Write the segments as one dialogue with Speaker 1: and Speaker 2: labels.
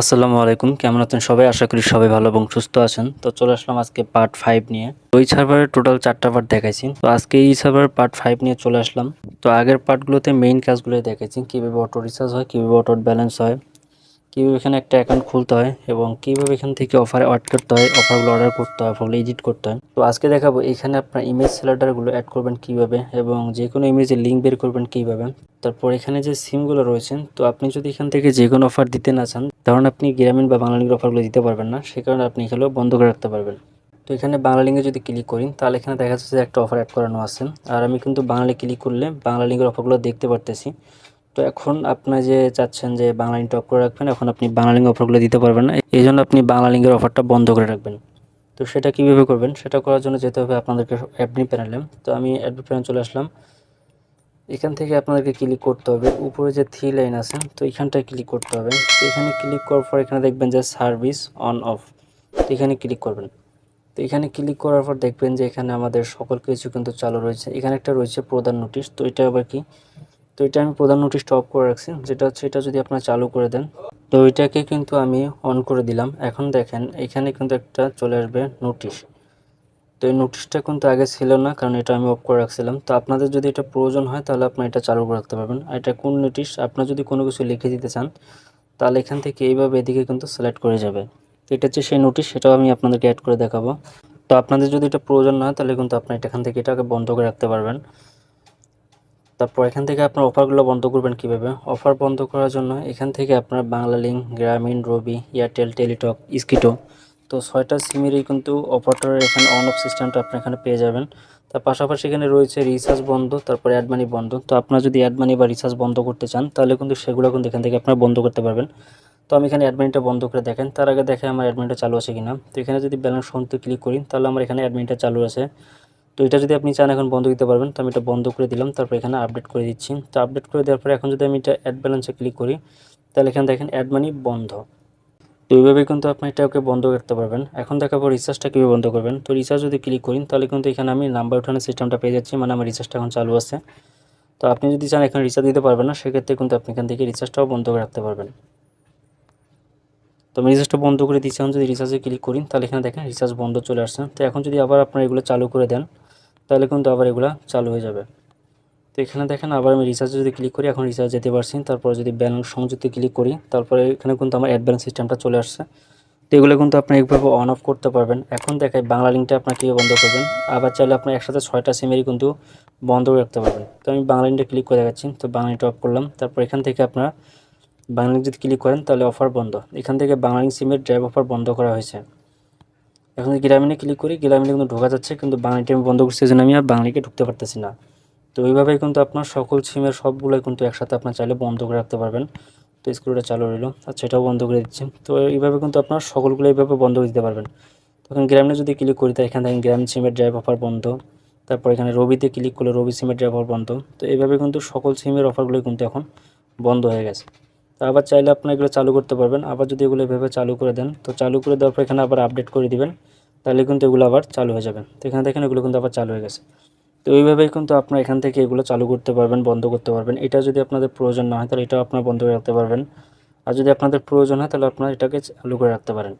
Speaker 1: আসসালামু আলাইকুম, কেমন আছেন সবাই? আশা করি সবাই ভালো এবং সুস্থ আছেন। তো চলে আসলাম আজকে পার্ট ফাইভ নিয়ে। ওই সার্ভারের টোটাল চারটা পার্ট দেখাইছি। তো আজকে এই সার্ভারের পার্ট ফাইভ নিয়ে চলে আসলাম। তো আগের পার্টগুলোতে মেইন কাজগুলো দেখাইছি। কীভাবে অটো রিচার্জ হয়, কীভাবে অটো ব্যালেন্স হয়। কীভাবে এখানে একটা অ্যাকাউন্ট খুলতে হয় এবং কীভাবে এখান থেকে অফার অ্যাড করতে হয় অফারগুলো অর্ডার করতে হয় অফারগুলো এডিট করতে হয়। তো আজকে দেখাবো এখানে আপনার ইমেজ সিলেক্টারগুলো অ্যাড করবেন কীভাবে এবং যে কোনো ইমেজের লিঙ্ক বের করবেন কীভাবে। তারপর এখানে যে সিমগুলো রয়েছেন তো আপনি যদি এখান থেকে যে কোনো অফার দিতে না চান ধরুন আপনি গ্রামীণ বা বাংলালিঙ্গের অফারগুলো দিতে পারবেন না, সে কারণে আপনি এগুলো বন্ধ করে রাখতে পারবেন। তো এখানে বাংলা বাংলালিঙ্গে যদি ক্লিক করি, তাহলে এখানে দেখা যাচ্ছে যে একটা অফার অ্যাড করানো আছে। আর আমি কিন্তু বাংলা ক্লিক করলে বাংলা বাংলালিঙ্গের অফারগুলো দেখতে পারতেছি। তো এখন আপনার যে চাচ্ছেন যে বাংলা লিঙ্ক টপ করে রাখবেন, এখন আপনি বাংলা লিঙ্ক অফারগুলো দিতে পারবেন না। এই জন্য আপনি বাংলা লিঙ্কের অফারটা বন্ধ করে রাখবেন। তো সেটা কীভাবে করবেন? সেটা করার জন্য যেতে হবে আপনাদেরকে অ্যাডমিন প্যানেলে তো আমি অ্যাডমিন প্যানেল চলে আসলাম। এখান থেকে আপনাদেরকে ক্লিক করতে হবে। উপরে যে থ্রি লাইন আছে, তো এখানটায় ক্লিক করতে হবে। তো এখানে ক্লিক করার পর এখানে দেখবেন যে সার্ভিস অন অফ তো এখানে ক্লিক করবেন। তো এখানে ক্লিক করার পর দেখবেন যে এখানে আমাদের সকল কিছু কিন্তু চালু রয়েছে। এখানে একটা রয়েছে প্রধান নোটিশ তো এটা আবার কি? তো এটা আমি প্রধান নোটিশটা অফ করে রাখছি। যেটা হচ্ছে এটা যদি আপনারা চালু করে দেন, তো এটাকে কিন্তু আমি অন করে দিলাম। এখন দেখেন, এখানে কিন্তু একটা চলে আসবে নোটিশ তো এই নোটিশটা কিন্তু আগে ছিল না, কারণ এটা আমি অফ করে রাখছিলাম। তো আপনাদের যদি এটা প্রয়োজন হয়, তাহলে আপনার এটা চালু করে রাখতে পারবেন। এটা কোন নোটিশ আপনার যদি কোনো কিছু লিখে দিতে চান, তাহলে এখান থেকে এইভাবে এদিকে কিন্তু সিলেক্ট করে যাবে। এটা হচ্ছে সেই নোটিশ সেটাও আমি আপনাদেরকে অ্যাড করে দেখাবো। তো আপনাদের যদি এটা প্রয়োজন না হয়, তাহলে কিন্তু আপনি এটা এখান থেকে এটাকে বন্ধ করে রাখতে পারবেন। তারপর এখান থেকে আপনার অফারগুলো বন্ধ করবেন কীভাবে? অফার বন্ধ করার জন্য এখান থেকে আপনার বাংলা লিঙ্ক, গ্রামীণ, রবি, এয়ারটেল, টেলিটক, স্কিটো, তো ছয়টা সিমেরই কিন্তু অপারেটরের এখানে অন অফ সিস্টেমটা আপনি এখানে পেয়ে যাবেন। তার পাশাপাশি এখানে রয়েছে রিচার্জ বন্ধ, তারপরে অ্যাডমানি বন্ধ। তো আপনারা যদি অ্যাড মানি বা রিচার্জ বন্ধ করতে চান, তাহলে কিন্তু সেগুলো কিন্তু এখান থেকে আপনারা বন্ধ করতে পারবেন। তো আমি এখানে অ্যাডমিনটা বন্ধ করে দেখেন। তার আগে দেখে আমার অ্যাডমিনটা চালু আছে কিনা। তো এখানে যদি ব্যালেন্স সন্তে ক্লিক করি, তাহলে আমার এখানে অ্যাডমিনটা চালু আছে। তো এটা যদি আপনি চান এখন বন্ধ দিতে পারবেন, তো আমি এটা বন্ধ করে দিলাম, তারপর এখানে আপডেট করে দিচ্ছি। তো আপডেট করে দেওয়ার পরে এখন যদি আমি এটা অ্যাড ব্যালেন্সে ক্লিক করি, তাহলে এখানে দেখেন অ্যাড মানি বন্ধ। তো এইভাবে কিন্তু আপনি এটাকে বন্ধ করতে পারবেন। এখন দেখাবো রিচার্জটা কীভাবে বন্ধ করবেন। তো রিচার্জ যদি ক্লিক করি, তাহলে কিন্তু এখানে আমি নাম্বার উঠানোর সিস্টেমটা পেয়ে যাচ্ছি মানে আমার রিচার্জটা এখন চালু আছে। তো আপনি যদি চান এখানে রিচার্জ দিতে পারবেন না, সেক্ষেত্রে কিন্তু আপনি এখান থেকে রিচার্জটাও বন্ধ করে রাখতে পারবেন। তো আমি রিচার্জটা বন্ধ করে দিচ্ছি, এখন যদি রিচার্জে ক্লিক করি, তাহলে এখানে দেখেন রিচার্জ বন্ধ চলে আসছে। তো এখন যদি আবার আপনার এগুলো চালু করে দেন তাহলে কিন্তু আবার এগুলো চালু হয়ে যাবে। তো এখানে দেখেন আবার আমি রিচার্জ যদি ক্লিক করি, এখন রিচার্জ যেতে পারছি। তারপর যদি ব্যালেন্স সংযুক্তে ক্লিক করি, তারপরে এখানে কিন্তু আমার অ্যাড ব্যালেন্স সিস্টেমটা চলে আসছে। তো এগুলো কিন্তু আপনি এইভাবে অন অফ করতে পারবেন। এখন দেখায় বাংলা লিঙ্কটা আপনার বন্ধ করবেন। আবার চাইলে আপনার একসাথে ছয়টা সিমেরই কিন্তু বন্ধ রাখতে পারবেন। তো আমি বাংলা লিঙ্কটা ক্লিক করে দেখাচ্ছি। তো বাংলা লিঙ্কটা অফ করলাম। তারপর এখান থেকে আপনারা বাংলা লিঙ্ক যদি ক্লিক করেন, তাহলে অফার বন্ধ। এখান থেকে বাংলা লিঙ্ক সিমের ড্রাইভ অফার বন্ধ করা হয়েছে। এখন গ্রামীণে ক্লিক করি গ্রামীণে কিন্তু ঢোকা যাচ্ছে, কিন্তু বাংলাটি আমি বন্ধ করছি জন্য আমি আর বাংলাকে ঢুকতে পারতেছি না। তো এইভাবেই কিন্তু আপনার সকল সিমের সবগুলোই কিন্তু একসাথে আপনার চাইলে বন্ধ করে রাখতে পারবেন। তো স্ক্রুটা চালু রইল, আর সেটাও বন্ধ করে দিচ্ছি। তো এইভাবে কিন্তু আপনার সকলগুলো এইভাবে বন্ধ করে দিতে পারবেন। তখন গ্রামীণে যদি ক্লিক করি তাই এখানে দেখেন গ্রামীণ সিমের ড্রাইভ অফার বন্ধ। তারপর এখানে রবিতে ক্লিক করলে রবি সিমের ড্রাইভ অফার বন্ধ। তো এইভাবে কিন্তু সকল সিমের অফারগুলোই কিন্তু এখন বন্ধ হয়ে গেছে। তো আবার চাইলে আপনার এগুলো চালু করতে পারবেন। আবার যদি এগুলো এভাবে চালু করে দেন, তো চালু করে দেওয়ার পর এখানে আবার আপডেট করে দিবেন, তাহলে কিন্তু এগুলো আবার চালু হয়ে যাবে। তো এখানে দেখেন এগুলো কিন্তু আবার চালু হয়ে গেছে। তো এইভাবেই কিন্তু আপনার এখান থেকে এগুলো চালু করতে পারবেন, বন্ধ করতে পারবেন। এটা যদি আপনাদের প্রয়োজন না হয়, তাহলে এটাও আপনার বন্ধ করে রাখতে পারবেন। আর যদি আপনাদের প্রয়োজন হয়, তাহলে আপনার এটাকে চালু করে রাখতে পারেন।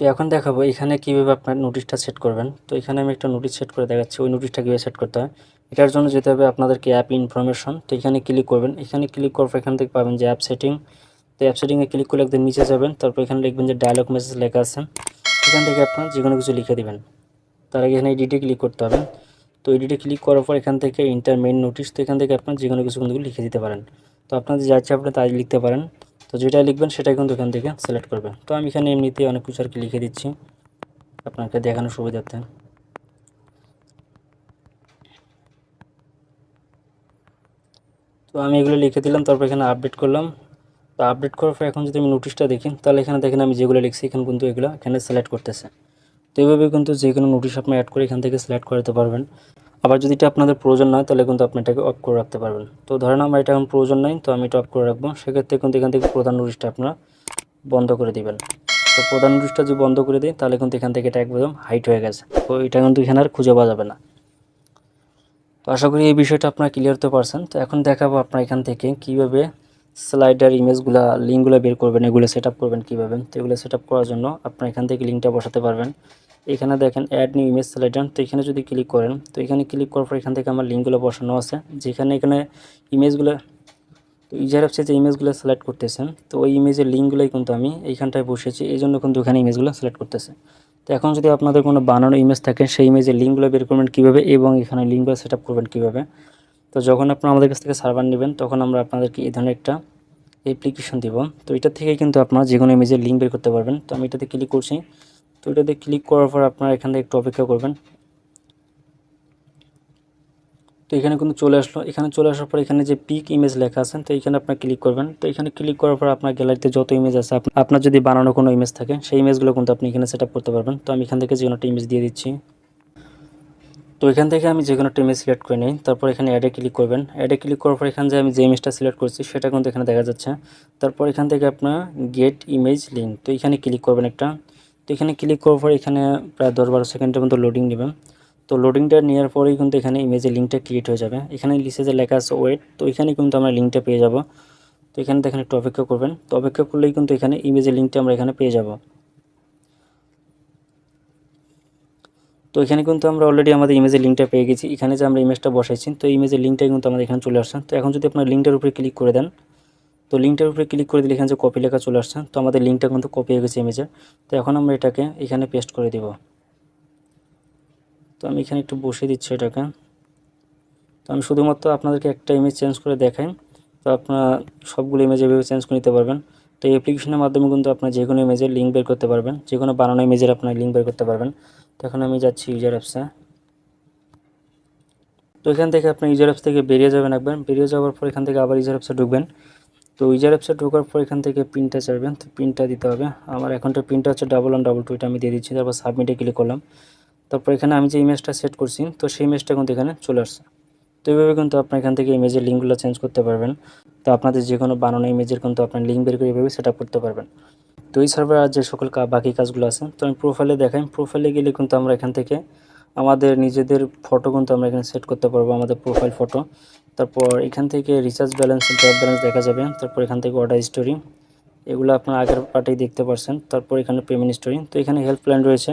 Speaker 1: তো এখন দেখাবো এখানে কীভাবে আপনার নোটিশটা সেট করবেন। তো এখানে আমি একটা নোটিশ সেট করে দেখাচ্ছি। ওই নোটিশটা কীভাবে সেট করতে হয়? এটার জন্য যেতে হবে আপনাদেরকে অ্যাপ ইনফরমেশন তো এখানে ক্লিক করবেন। এখানে ক্লিক করার পর এখান থেকে পাবেন যে অ্যাপ সেটিং তো অ্যাপ সেটিংয়ে ক্লিক করলে একদম নিচে যাবেন। তারপর এখানে লিখবেন যে ডায়লগ মেসেজ লেখা আছে। এখান থেকে আপনার যে কোনো কিছু লিখে দেবেন। তার আগে এখানে এডিটে ক্লিক করতে হবে। তো এডিটে ক্লিক করার পর এখান থেকে ইন্টার মেইন নোটিশ তো এখান থেকে আপনার যে কোনো কিছু কিন্তু লিখে দিতে পারেন। তো আপনাদের যা ইচ্ছা আপনি তাই লিখতে পারেন। তো যেটা লিখবেন সেটাই কিন্তু এখান থেকে সিলেক্ট করবেন। তো আমি এখানে এমনিতে অনেক কিছু আর কি লিখে দিচ্ছি। আপনাকে দেখানোর সুবিধার্থে। তো আমি এগুলো লিখে দিলাম, তারপর এখানে আপডেট করলাম। তো আপডেট করার পর এখন যদি আমি নোটিশটা দেখি, তাহলে এখানে দেখেন আমি যেগুলো লিখছি, এখানে কিন্তু এগুলো এখানে সিলেক্ট করতেছে। তো এইভাবে কিন্তু যে কোনো নোটিশ আপনি অ্যাড করে এখান থেকে সিলেক্ট করতে পারবেন। আবার যদি এটা আপনাদের প্রয়োজন নয় তাহলে কিন্তু আপনি এটাকে অফ করে রাখতে পারবেন। তো ধরেন আমার এটা এখন প্রয়োজন নাই, তো আমি এটা অফ করে রাখব। সেক্ষেত্রে কিন্তু এখান থেকে প্রধান নোটিশটা আপনারা বন্ধ করে দিবেন। তো প্রধান নোটিশটা যদি বন্ধ করে দিই, তাহলে কিন্তু এখান থেকে এটা একদম হাইট হয়ে গেছে। তো এটা কিন্তু এখানে আর খুঁজে পাওয়া যাবে না। তো আশা করি এই বিষয়টা আপনারা ক্লিয়ার তো পারছেন। তো এখন দেখাবো আপনার এখান থেকে কীভাবে স্লাইডার ইমেজগুলো লিঙ্কগুলো বের করবেন, এগুলো সেট আপ করবেন কীভাবে। তো এগুলো সেট করার জন্য আপনার এখান থেকে লিঙ্কটা বসাতে পারবেন। এখানে দেখেন অ্যাড নিউ ইমেজ স্লাইডার তো এখানে যদি ক্লিক করেন, তো এখানে ক্লিক করার পর এখান থেকে আমার লিঙ্কগুলো বসানো আছে। যেখানে এখানে ইমেজগুলো, তো ইউজার অ্যাপসে যে ইমেজগুলো সিলেক্ট করতেছেন, তো ওই ইমেজের লিঙ্কগুলোই কিন্তু আমি এইখানটায় বসেছি এই জন্য কিন্তু ওখানে ইমেজগুলো সিলেক্ট করতেছে। তো এখন যদি আপনাদের কোনো বানানো ইমেজ থাকে, সেই ইমেজের লিঙ্কগুলো বের করবেন কীভাবে এবং এখানে লিঙ্কগুলো সেট আপ করবেন কীভাবে। তো যখন আপনারা আমাদের কাছ থেকে সার্ভার নেবেন, তখন আমরা আপনাদেরকে এই ধরনের একটা অ্যাপ্লিকেশন দিব। তো এটা থেকে কিন্তু আপনারা যে কোনো ইমেজের লিঙ্ক বের করতে পারবেন। তো আমি এটাতে ক্লিক করছি। তো এটাতে ক্লিক করার পর আপনারা এখান থেকে একটু অপেক্ষা করবেন। তো এখানে কিন্তু চলে আসলো। এখানে চলে আসার পর এখানে যে পিক ইমেজ লেখা আছে, তো এখানে আপনার ক্লিক করবেন। তো এখানে ক্লিক করার পর আপনার গ্যালারিতে যত ইমেজ আছে, আপ- আপনার যদি বানানো কোনো ইমেজ থাকে, সেই ইমেজগুলো কিন্তু আপনি এখানে সেট করতে পারবেন। তো আমি এখান থেকে যে কোনো একটা ইমেজ দিয়ে দিচ্ছি। তো এখান থেকে আমি যে কোনো একটা ইমেজ সিলেক্ট করে নিই। তারপর এখানে অ্যাডে ক্লিক করবেন। অ্যাডে ক্লিক করার পর এখানে যে আমি যে ইমেজটা সিলেক্ট করছি, সেটা কিন্তু এখানে দেখা যাচ্ছে। তারপর এখান থেকে আপনার গেট ইমেজ লিঙ্ক তো এখানে ক্লিক করবেন একটা। তো এখানে ক্লিক করার পর এখানে প্রায় দশ বারো সেকেন্ডের মতো লোডিং নেবেন। তো লোডিংটা নেওয়ার পরেই কিন্তু এখানে ইমেজের লিঙ্কটা ক্রিয়েট হয়ে যাবে। এখানে যে লেখা আছে ওয়েট তো এখানে কিন্তু আমরা লিঙ্কটা পেয়ে যাব। তো এখানে দেখেন একটু অপেক্ষা করবেন। তো অপেক্ষা করলেই কিন্তু এখানে ইমেজের লিঙ্কটা আমরা এখানে পেয়ে যাব। তো এখানে কিন্তু আমরা অলরেডি আমাদের ইমেজের লিঙ্কটা পেয়ে গেছি। এখানে যে আমরা ইমেজটা বসাইছি, তো ইমেজের লিঙ্কটা কিন্তু আমাদের এখানে চলে আসছে। তো এখন যদি আপনার লিঙ্কটার উপরে ক্লিক করে দেন, তো লিঙ্কটার উপরে ক্লিক করে দিলে এখানে যে কপি লেখা চলে আসছে, তো আমাদের লিঙ্কটা কিন্তু কপি হয়ে গেছে ইমেজের তো এখন আমরা এটাকে এখানে পেস্ট করে দিব। তো আমি এখানে একটু বসিয়ে দিচ্ছি এটাকে। তো আমি শুধুমাত্র আপনাদেরকে একটা ইমেজ চেঞ্জ করে দেখাই। তো আপনারা সবগুলো ইমেজ এভাবে চেঞ্জ করে নিতে পারবেন। তো এই অ্যাপ্লিকেশনের মাধ্যমে কিন্তু আপনার যে কোনো ইমেজের লিঙ্ক বের করতে পারবেন। যে কোনো বানানো ইমেজের আপনার লিঙ্ক বের করতে পারবেন। তো এখন আমি যাচ্ছি ইউজার অ্যাপসে তো এখান থেকে আপনি ইউজার অ্যাপস থেকে বেরিয়ে যাবেন একবার। বেরিয়ে যাওয়ার পর এখান থেকে আবার ইউজার অ্যাপসে ঢুকবেন। তো ইউজার অ্যাপসে ঢোকার পর এখান থেকে পিনটা চাইবেন তো পিনটা দিতে হবে। আমার এখনটা পিনটা হচ্ছে ডাবল ওয়ান ডাবল টু এটা আমি দিয়ে দিচ্ছি। তারপর সাবমিটে ক্লিক করলাম। তারপর এখানে আমি যে ইমেজটা সেট করছি, তো সেই ইমেজটা কিন্তু এখানে চলে আসছে। তো এইভাবে কিন্তু আপনার এখান থেকে ইমেজের লিঙ্কগুলো চেঞ্জ করতে পারবেন। তো আপনাদের যে কোনো বানানো ইমেজের কিন্তু আপনার লিঙ্ক বের করে এভাবে সেট করতে পারবেন। তো এই সার্ভার আর যে সকল বাকি কাজগুলো আছে, তো আমি প্রোফাইলে দেখাই। প্রোফাইলে গেলে কিন্তু আমরা এখান থেকে আমাদের নিজেদের ফটো কিন্তু আমরা এখানে সেট করতে পারব, আমাদের প্রোফাইল ফটো তারপর এখান থেকে রিচার্জ ব্যালেন্স ট্যাপ ব্যালেন্স দেখা যাবে। তারপর এখান থেকে অর্ডার স্টোরি এগুলো আপনার আগের পার্টেই দেখতে পারছেন। তারপর এখানে পেমেন্ট স্টোরি তো এখানে হেল্পলাইন রয়েছে।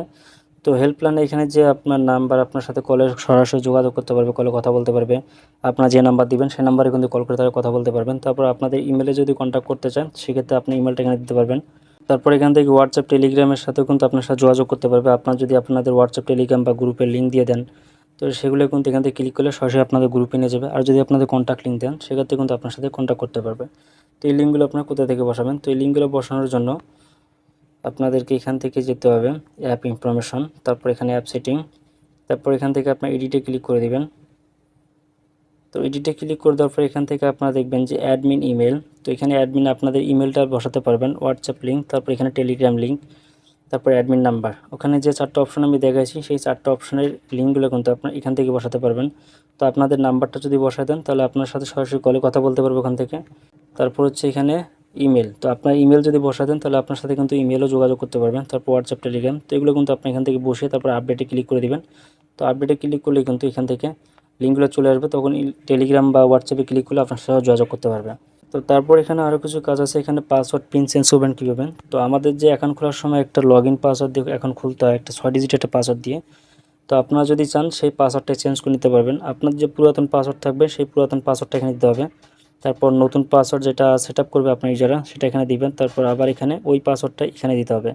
Speaker 1: তো হেল্পলাইনে এখানে যে আপনার নাম্বার আপনার সাথে কলে সরাসরি যোগাযোগ করতে পারবে কলে কথা বলতে পারবে, আপনার যে নাম্বার দিবেন সেই নাম্বারে কিন্তু কল করে তারা কথা বলতে পারবেন। তারপর আপনাদের ইমেলে যদি কন্ট্যাক্ট করতে চান, সেক্ষেত্রে আপনি ইমেলটা এখানে দিতে পারবেন। তারপর এখান থেকে হোয়াটসঅ্যাপ টেলিগ্রামের সাথেও কিন্তু আপনার সাথে যোগাযোগ করতে পারবে। আপনার যদি আপনাদের হোয়াটসঅ্যাপ টেলিগ্রাম বা গ্রুপের লিঙ্ক দিয়ে দেন, তো সেগুলো কিন্তু এখান থেকে ক্লিক করলে সরাসরি আপনাদের গ্রুপে নিয়ে যাবে। আর যদি আপনাদের কন্ট্যাক্ট লিঙ্ক দেন, সেক্ষেত্রে কিন্তু আপনার সাথে কন্ট্যাক্ট করতে পারবে। তো এই লিঙ্কগুলো আপনার কোথা থেকে বসাবেন? তো এই লিঙ্কগুলো বসানোর জন্য আপনাদেরকে এখান থেকে যেতে হবে অ্যাপ ইনফরমেশন তারপর এখানে অ্যাপ সেটিং তারপর এখান থেকে আপনার এডিটে ক্লিক করে দিবেন। তো এডিটে ক্লিক করে দেওয়ার পর এখান থেকে আপনারা দেখবেন যে অ্যাডমিন ইমেল তো এখানে অ্যাডমিন আপনাদের ইমেলটা বসাতে পারবেন হোয়াটসঅ্যাপ লিঙ্ক তারপর এখানে টেলিগ্রাম লিঙ্ক তারপর অ্যাডমিন নাম্বার ওখানে যে চারটা অপশন আমি দেখাইছি, সেই চারটা অপশনের লিঙ্কগুলো কিন্তু আপনার এখান থেকে বসাতে পারবেন। তো আপনাদের নাম্বারটা যদি বসায় দেন, তাহলে আপনার সাথে সরাসরি কলে কথা বলতে পারবে ওখান থেকে। তারপর হচ্ছে এখানে ইমেল তো আপনার ইমেল যদি বসা দেন, তাহলে আপনার সাথে কিন্তু ইমেলও যোগাযোগ করতে পারবেন। তারপর হোয়াটসঅ্যাপ টেলিগ্রাম তো এগুলো কিন্তু আপনি এখান থেকে বসে তারপর আপডেটে ক্লিক করে দিবেন। তো আপডেটে ক্লিক করলে কিন্তু এখান থেকে লিঙ্কগুলো চলে আসবে। তখন টেলিগ্রাম বা হোয়াটসঅ্যাপে ক্লিক করলে আপনার সাথে যোগাযোগ করতে পারবে। তো তারপর এখানে আরও কিছু কাজ আছে। এখানে পাসওয়ার্ড পিন চেঞ্জ করবেন কীভাবে? তো আমাদের যে অ্যাকাউন্ট খোলার সময় একটা লগ ইন পাসওয়ার্ড দিয়ে এখন খুলতে হয়, একটা ছয় ডিজিট একটা পাসওয়ার্ড দিয়ে। তো আপনারা যদি চান, সেই পাসওয়ার্ডটা চেঞ্জ করে নিতে পারবেন। আপনার যে পুরাতন পাসওয়ার্ড থাকবে, সেই পুরাতন পাসওয়ার্ডটা এখানে দিতে হবে। তারপর নতুন পাসওয়ার্ড যেটা সেট করবে আপনার ইউজাররা সেটা এখানে দিবেন। তারপর আবার এখানে ওই পাসওয়ার্ডটা এখানে দিতে হবে।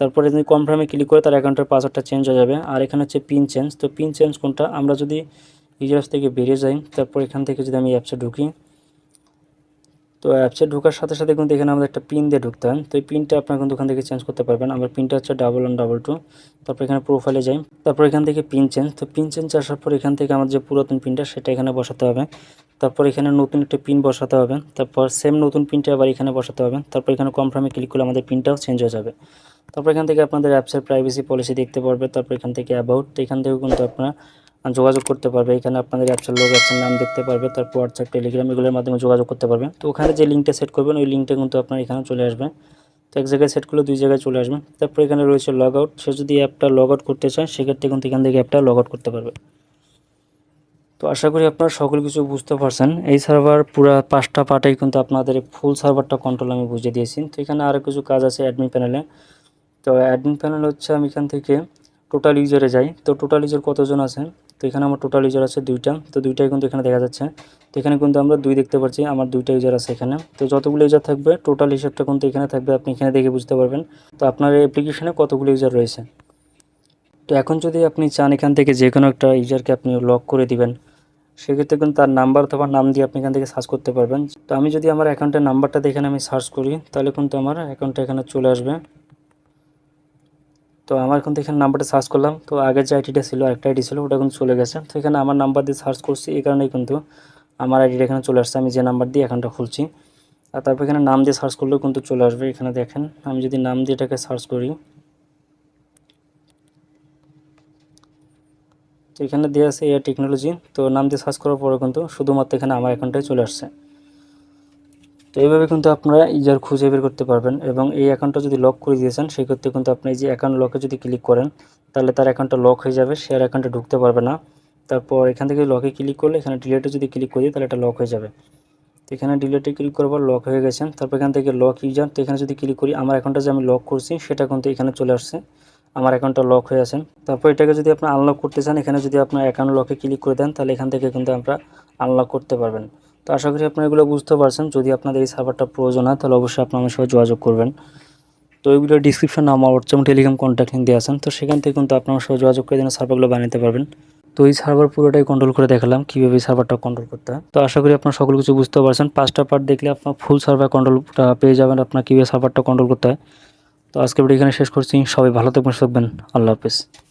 Speaker 1: তারপরে যদি কনফার্মে ক্লিক করে তার অ্যাকাউন্টের পাসওয়ার্ডটা চেঞ্জ হয়ে যাবে। আর এখানে হচ্ছে পিন চেঞ্জ তো পিন চেঞ্জ কোনটা? আমরা যদি ইউজার্স থেকে বেরিয়ে যাই, তারপর এখান থেকে যদি আমি অ্যাপসে ঢুকি তো অ্যাপসে ঢোকার সাথে সাথে কিন্তু এখানে আমাদের একটা পিন দিয়ে ঢুকতে হয়। তো এই পিনটা আপনারা কিন্তু ওখান থেকে চেঞ্জ করতে পারবেন। আমার পিনটা হচ্ছে ডাবল ওয়ান ডাবল টু তারপর এখানে প্রোফাইলে যাই। তারপর এখান থেকে পিন চেঞ্জ তো পিন চেঞ্জ আসার পর এখান থেকে আমার যে পুরাতন পিনটা সেটা এখানে বসাতে হবে। তারপর এখানে নতুন একটা পিন বসাতে হবে। তারপর সেম নতুন পিনটা আবার এখানে বসাতে হবে। তারপর এখানে কনফার্মে ক্লিক করলে আমাদের পিনটাও চেঞ্জ হয়ে যাবে। তারপর এখান থেকে আপনাদের অ্যাপসের প্রাইভেসি পলিসি দেখতে পারবে তারপর এখান থেকে অ্যাবাউট এখান থেকেও কিন্তু আপনারা যোগাযোগ করতে পারবে। এখানে আপনাদের অ্যাপসের লোক অ্যাপসের নাম দেখতে পারবে, তারপর হোয়াটসঅ্যাপ টেলিগ্রাম এগুলোর মাধ্যমে যোগাযোগ করতে পারবে। তো ওখানে যে লিঙ্কটা সেট করবেন, ওই লিঙ্কটা কিন্তু আপনার এখানে চলে আসবে। তো এক জায়গায় সেট করলে দুই জায়গায় চলে আসবে। তারপর এখানে রয়েছে লগ আউট সে যদি অ্যাপটা লগ আউট করতে চায়, সেক্ষেত্রে কিন্তু এখান থেকে অ্যাপটা লগ আউট করতে পারবে। তো তো আশা করি আপনারা সকল কিছু বুঝতে পারছেন। এই সার্ভার পুরো পাঁচটা পার্টেই কিন্তু আপনাদের ফুল সার্ভারটা কন্ট্রোল আমি বুঝিয়ে দিয়েছি। তো এখানে আরও কিছু কাজ আছে অ্যাডমিন প্যানেলে তো অ্যাডমিন প্যানেল হচ্ছে আমি এখান থেকে টোটাল ইউজারে যাই। তো টোটাল ইউজার কতজন আছে? তো এখানে আমার টোটাল ইউজার আছে দুইটা। তো দুইটাই কিন্তু এখানে দেখা যাচ্ছে। তো এখানে কিন্তু আমরা দুই দেখতে পাচ্ছি আমার দুইটা ইউজার আছে এখানে। তো যতগুলো ইউজার থাকবে টোটাল হিসাবটা কিন্তু এখানে থাকবে, আপনি এখানে দেখে বুঝতে পারবেন। তো আপনার এই অ্যাপ্লিকেশনে কতগুলো ইউজার রয়েছে? তো এখন যদি আপনি চান এখান থেকে যে কোনো একটা ইউজারকে আপনি লক করে দিবেন, সেক্ষেত্রে কিন্তু তার নাম্বার অথবা নাম দিয়ে আপনি এখান থেকে সার্চ করতে পারবেন। তো আমি যদি আমার অ্যাকাউন্টের নাম্বারটা দেখে আমি সার্চ করি, তাহলে কিন্তু আমার অ্যাকাউন্টটা এখানে চলে আসবে। তো আমার কিন্তু এখানে নাম্বারটা সার্চ করলাম। তো আগের যে আইডিটা ছিল একটা আইডি ছিল, ওটা কিন্তু চলে গেছে। তো এখানে আমার নাম্বার দিয়ে সার্চ করছি, এই কারণেই কিন্তু আমার আইডিটা এখানে চলে আসছে। আমি যে নাম্বার দিয়ে অ্যাকাউন্টটা খুলছি, আর তারপর এখানে নাম দিয়ে সার্চ করলেও কিন্তু চলে আসবে। এখানে দেখেন, আমি যদি নাম দিয়ে এটাকে সার্চ করি, তো এখানে দেওয়া আছে এয়ার টেকনোলজি তো নাম দিয়ে সার্চ করার পরে কিন্তু শুধুমাত্র এখানে আমার অ্যাকাউন্টে চলে আসছে। তো এইভাবে কিন্তু আপনারা ইউজার খুঁজে বের করতে পারবেন এবং এই অ্যাকাউন্টটা যদি লক করে দিয়েছেন সেক্ষেত্রে কিন্তু আপনি যে অ্যাকাউন্ট লকে যদি ক্লিক করেন, তাহলে তার অ্যাকাউন্টটা লক হয়ে যাবে, সে আর অ্যাকাউন্টে ঢুকতে পারবে না। তারপর এখান থেকে লকে ক্লিক করলে, এখানে ডিলেটে যদি ক্লিক করি তাহলে এটা লক হয়ে যাবে। তো এখানে ডিলেটে ক্লিক করার পর লক হয়ে গেছেন তারপর এখান থেকে লক ইউজার তো এখানে যদি ক্লিক করি, আমার অ্যাকাউন্টটা যে আমি লক করছি, সেটা কিন্তু এখানে চলে আসছে। আমার অ্যাকাউন্টটা লক হয়ে আছে। তারপর এটাকে যদি আপনি আনলক করতে চান, এখানে যদি আপনার অ্যাকাউন্ট লকে ক্লিক করে দেন, তাহলে এখান থেকে কিন্তু আমরা আনলক করতে পারবেন। তো আশা করি আপনারা এগুলো বুঝতে পারছেন। যদি আপনাদের এই সার্ভারটা প্রয়োজন হয়, তাহলে অবশ্যই আপনার আমার সাথে যোগাযোগ করবেন। তো ওইগুলো ডিসক্রিপশনে আমার হোয়াটসঅ্যাপ টেলিগ্রাম কন্ট্যাক্ট লিঙ্ক দিয়ে আছেন তো সেখান থেকে কিন্তু আপনার সাথে যোগাযোগ করে দিন সার্ভারগুলো বানাতে পারবেন। তো এই সার্ভার পুরোটাই কন্ট্রোল করে দেখালাম, কীভাবে এই সার্ভারটা কন্ট্রোল করতে হয়। তো আশা করি আপনার সকল কিছু বুঝতে পারছেন। পাঁচটা পার্ট দেখলে আপনার ফুল সার্ভার কন্ট্রোলটা পেয়ে যাবেন, আপনার কীভাবে সার্ভারটা কন্ট্রোল করতে হয়। তো আজকে ভিডিও এখানে শেষ করছি। সবাই ভালো থাকবেন থাকবেন। আল্লাহ হাফেজ।